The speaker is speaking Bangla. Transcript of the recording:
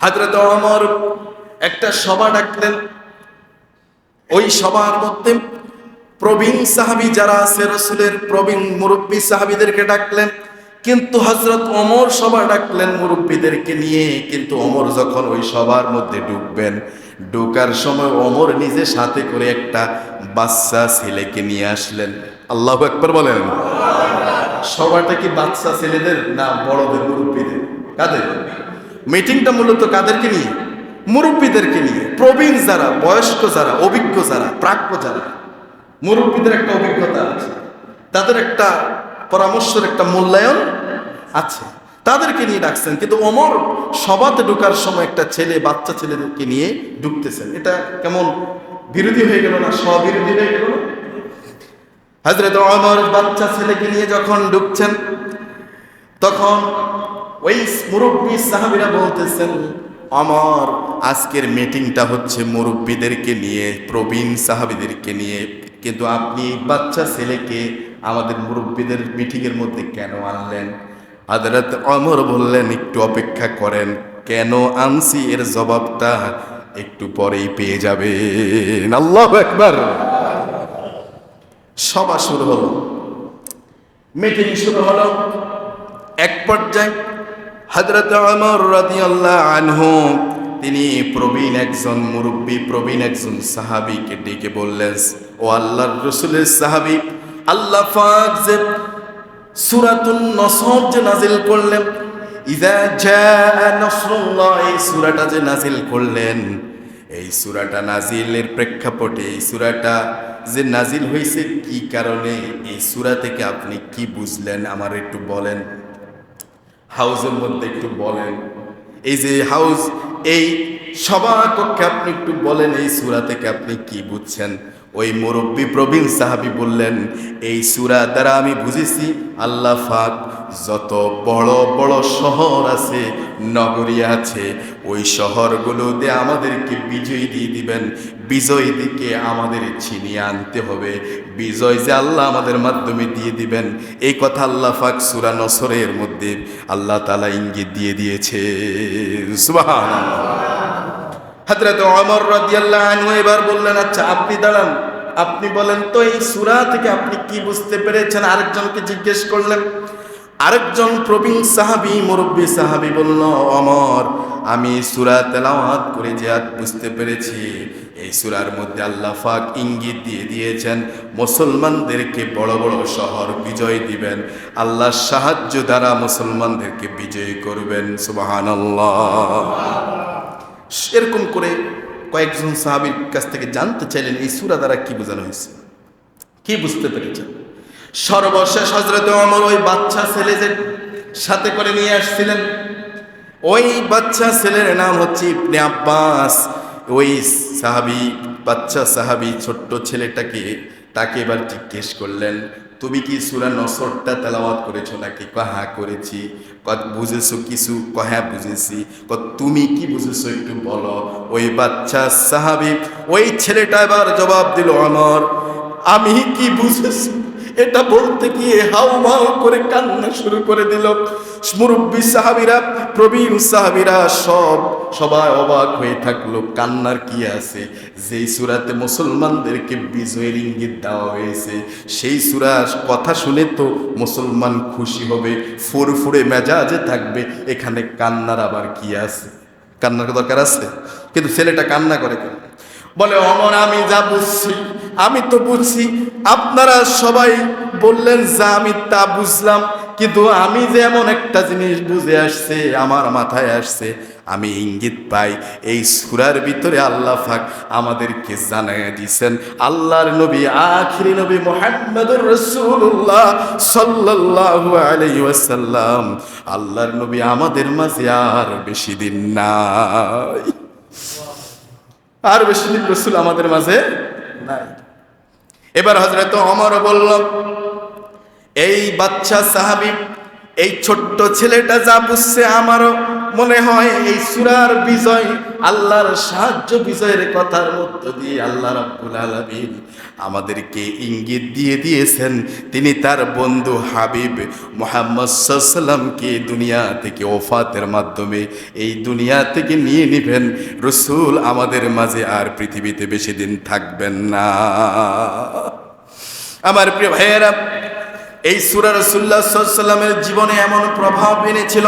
হাজরত অমর একটা সভা ডাকলেন। ওই সবার মধ্যে প্রবীণ সাহাবি যারা আছে, রসুলের প্রবীণ মুরব্বী সাহাবিদেরকে ডাকলেন। কিন্তু হজরত অমর সভা ডাকলেন মুরব্বীদেরকে নিয়ে। কিন্তু অমর যখন ওই সবার মধ্যে ঢুকবেন, ঢুকার সময় অমর নিজে সাথে করে একটা বাচ্চা ছেলেকে নিয়ে আসলেন। আল্লাহ একবার বলেন। সবাটা কি বাচ্চা ছেলেদের না বড়দের মুরব্বীদের? কাদের? মিটিংটা মূলত কাদেরকে নিয়ে? মুরব্বীদেরকে নিয়ে। প্রবীণ যারা, বয়স্ক যারা, অভিজ্ঞ যারা প্রাজ্ঞ যারা, মুরব্বীদের একটা অভিজ্ঞতা আছে। তাদের একটা পরামর্শের একটা মূল্যায়ন আছে। তাদেরকে নিয়ে ডাকছেন। কিন্তু অমর সবাতে ঢোকার সময় একটা ছেলে, বাচ্চা ছেলেদেরকে নিয়ে ঢুকতেছেন। এটা কেমন বিরোধী হয়ে গেল না? স্ববিরোধী হয়ে গেল না? হজরত অমর বাচ্চা ছেলেকে নিয়ে যখন ঢুকছেন, তখন ওই মুরব্বী সাহাবিরা বলতেছেন, আমার আজকের মিটিংটা হচ্ছে মুরব্বীদেরকে নিয়ে, প্রবীণ সাহাবিদেরকে নিয়ে। কিন্তু আপনি বাচ্চা ছেলেকে আমাদের মুরব্বীদের মিটিংয়ের মধ্যে কেন আনলেন? হাজরত অমর বললেন, একটু অপেক্ষা করেন, কেন আনছি? এর জবাবটা একটু পরেই পেয়ে যাবেন। আল্লাহ একবার সভা শুরু হলো। মিটিং শুরু হলো। এক পর্যায়ে হজরত আমর রাদিয়াল্লাহু আনহু, তিনি প্রবীণ একজন মুরব্বী, প্রবীণ একজন সাহাবীকে ডেকে বললেন, ও আল্লাহর রসুলের সাহাবী, আল্লাহ পাক যে সূরাতুন নসর যে নাজিল করলেন ইদা জাআ নাসরুল্লাহ, এই সূরাটা যে নাজিল করলেন, এই সূরাটা নাজিলের প্রেক্ষাপটে, এই সূরাটা যে নাজিল হয়েছে, কি কারণে, এই সূরা থেকে আপনি কি বুঝলেন, আমার একটু বলেন। হাউসের মধ্যে একটু বলেন। এই যে হাউস, এই সবার কক্ষে আপনি একটু বলেন, এই সূরা থেকে আপনি কি বুঝছেন? ওই মুরব্বী প্রবীণ সাহাবী বললেন, এই সুরা দ্বারা আমি বুঝেছি, আল্লাহ ফাক যত বড় বড় শহর আছে, নগরী আছে, ওই শহরগুলোতে আমাদেরকে বিজয় দিয়ে দিবেন। বিজয় দিকে আমাদের ছিনিয়ে আনতে হবে। বিজয় যে আল্লাহ আমাদের মাধ্যমে দিয়ে দিবেন, এই কথা আল্লাহ ফাক সুরা নসরের মধ্যে আল্লাহ তালা ইঙ্গিত দিয়ে দিয়েছে। আনহু এবার বললেন আচ্ছা আপনি দাঁড়ান। আপনি বলেন তো, এই সুরা থেকে আপনি কি বুঝতে পেরেছেন? আরেকজনকে জিজ্ঞেস করলেন আরেকজন প্রবীণ সাহাবী, মুরব্বী সাহাবী বলল অমর, আমি সুরা তেলাওয়াত করে যে বুঝতে পেরেছি। এই সূরার মধ্যে আল্লাহ পাক ইঙ্গিত দিয়ে দিয়েছেন, মুসলমানদেরকে বড় বড় শহর বিজয় দিবেন। আল্লাহর সাহায্য দ্বারা মুসলমানদেরকে বিজয় করবেন। সুবহানাল্লাহ। এরকম করে কয়েকজন সাহাবির কাছ থেকে জানতে চাইলেন, এই সুরা দ্বারা কি বোঝানো হয়েছে? কি বুঝতে পেরেছেন? সর্বশেষ হজরত অমর ওই বাচ্চা ছেলে যে সাথে করে নিয়ে আসছিলেন। ওই বাচ্চা ছেলের নাম হচ্ছে ইবনে আব্বাস। ওই সাহাবি, বাচ্চা সাহাবি ছোট্ট ছেলেটাকে, তাকে এবার জিজ্ঞেস করলেন, তুমি কি সুরা নসরটা তেলাওয়াত করেছ নাকি? কাহা করেছি। কত বুঝেছ কিছু? কহা বুঝেছি। কত তুমি কি বুঝেছ একটু বলো? ওই বাচ্চা সাহাবি, ওই ছেলেটা এবার জবাব দিল আমার আমি কি বুঝেছি? এটা বলতে গিয়ে হাউ মাউ করে কান্না শুরু করে দিল। মুরব্বী সাহাবিরা, প্রবীণ সাহাবিরা সব, সবাই অবাক হয়ে থাকল, কান্নার কি আছে? যেই সুরাতে মুসলমানদেরকে বিজয়ের ইঙ্গিত দেওয়া হয়েছে, সেই সুরার কথা শুনে তো মুসলমান খুশি হবে, ফুরফুরে মেজাজে থাকবে, এখানে কান্নার আবার কি আছে? কান্নার দরকার আছে? কিন্তু ছেলেটা কান্না করে কেন? বলে, অমর, আমি যা বুঝছি, আমি তো বুঝছি। আপনারা সবাই বললেন, যা আমি তা বুঝলাম। কিন্তু আমি যে এমন একটা জিনিস বুঝে আসছে, আমার মাথায় আসছে, আমি ইঙ্গিত পাই, এই সুরার ভিতরে আল্লাহ ফাক আমাদেরকে জানাইয়া দিয়েছেন, আল্লাহর নবী, আখিরি নবী মোহাম্মদুর রসুল্লাহ সাল্লাল্লাহু আলাইহি ওয়াসাল্লাম। আল্লাহর নবী আমাদের মাঝে আর বেশি দিন নাই। আর বেশি দিন রসুল আমাদের মাঝে নাই। এবার হজরত অমর বলল, এই বাচ্চা সাহাবি, এই ছোট্ট ছেলেটা যা বুঝছে আমারও মনে হয় এই সুরার বিজয় আল্লাহর সাহায্য বিজয়ের কথার মধ্য দিয়ে আল্লাহ রাব্বুল আলামিন আমাদেরকে ইঙ্গিত দিয়ে দিয়েছেন। তিনি তার বন্ধু হাবিব মোহাম্মদ সাল্লামকে দুনিয়া থেকে ওফাতের মাধ্যমে এই দুনিয়া থেকে নিয়ে নেবেন। রসুল আমাদের মাঝে আর পৃথিবীতে বেশি দিন থাকবেন না। আমার প্রিয় ভাইয়েরা, এই সুরা রসুল্লাহ সাল্লামের জীবনে এমন প্রভাব এনেছিল